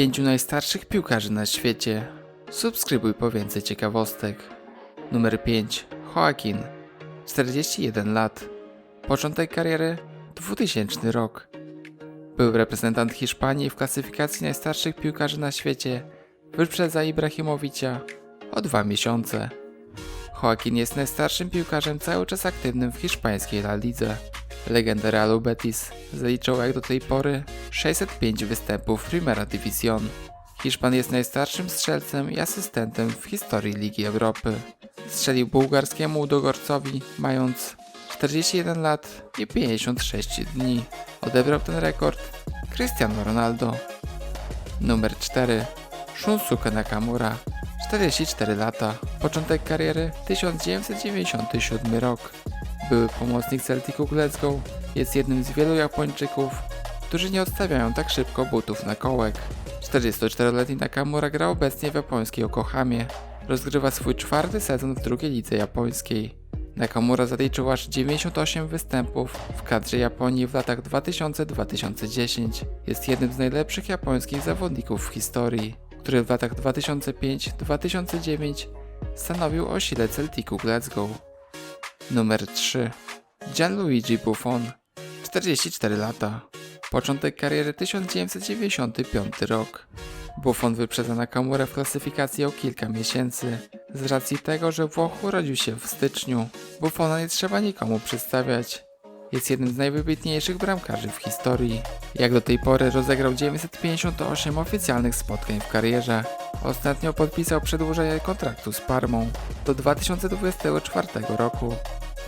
Pięciu najstarszych piłkarzy na świecie. Subskrybuj po więcej ciekawostek. Numer 5. Joaquin. 41 lat. Początek kariery 2000 rok. Był reprezentant Hiszpanii w klasyfikacji najstarszych piłkarzy na świecie. Wyprzedza Ibrahimowicza o dwa miesiące. Joaquin jest najstarszym piłkarzem cały czas aktywnym w hiszpańskiej La Lidze. Legenda Realu Betis zaliczył jak do tej pory 605 występów w Primera División. Hiszpan jest najstarszym strzelcem i asystentem w historii Ligi Europy. Strzelił bułgarskiemu Udogorcowi mając 41 lat i 56 dni. Odebrał ten rekord Cristiano Ronaldo. Numer 4. Shunsuke Nakamura 44 lata. Początek kariery 1997 rok. Były pomocnik Celticu Glasgow jest jednym z wielu Japończyków, którzy nie odstawiają tak szybko butów na kołek. 44-letni Nakamura gra obecnie w japońskiej Yokohamie. Rozgrywa swój czwarty sezon w drugiej lidze japońskiej. Nakamura zaliczył aż 98 występów w kadrze Japonii w latach 2000-2010. Jest jednym z najlepszych japońskich zawodników w historii, który w latach 2005-2009 stanowił o sile Celticu Glasgow. Numer 3. Gianluigi Buffon 44 lata. Początek kariery 1995 rok. Buffon wyprzedza Nakamurę w klasyfikacji o kilka miesięcy. Z racji tego, że Włoch urodził się w styczniu, Buffona nie trzeba nikomu przedstawiać. Jest jednym z najwybitniejszych bramkarzy w historii. Jak do tej pory rozegrał 958 oficjalnych spotkań w karierze. Ostatnio podpisał przedłużenie kontraktu z Parmą do 2024 roku.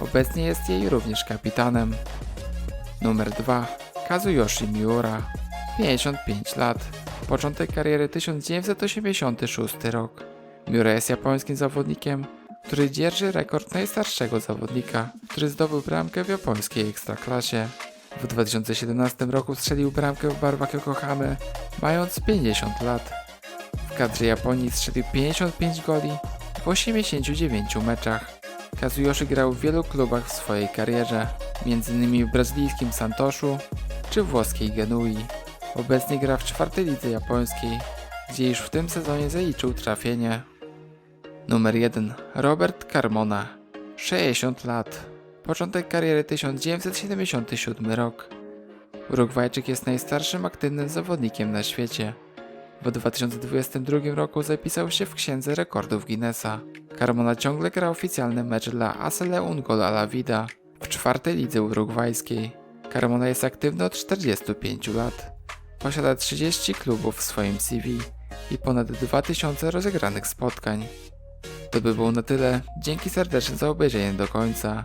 Obecnie jest jej również kapitanem. Numer 2. Kazuyoshi Miura. 55 lat. Początek kariery 1986 rok. Miura jest japońskim zawodnikiem, który dzierży rekord najstarszego zawodnika, który zdobył bramkę w japońskiej ekstraklasie. W 2017 roku strzelił bramkę w barwach Yokohamy, mając 50 lat. W kadrze Japonii strzelił 55 goli w 89 meczach. Kazuyoshi grał w wielu klubach w swojej karierze, m.in. w brazylijskim Santoszu czy włoskiej Genui. Obecnie gra w czwartej lidze japońskiej, gdzie już w tym sezonie zaliczył trafienie. Numer 1. Robert Carmona. 60 lat. Początek kariery 1977 rok. Urugwajczyk jest najstarszym aktywnym zawodnikiem na świecie. W 2022 roku zapisał się w księdze rekordów Guinnessa. Carmona ciągle gra oficjalny mecz dla Asele Ungola La Vida w czwartej lidze urugwajskiej. Carmona jest aktywny od 45 lat. Posiada 30 klubów w swoim CV i ponad 2000 rozegranych spotkań. To by było na tyle. Dzięki serdecznie za obejrzenie do końca.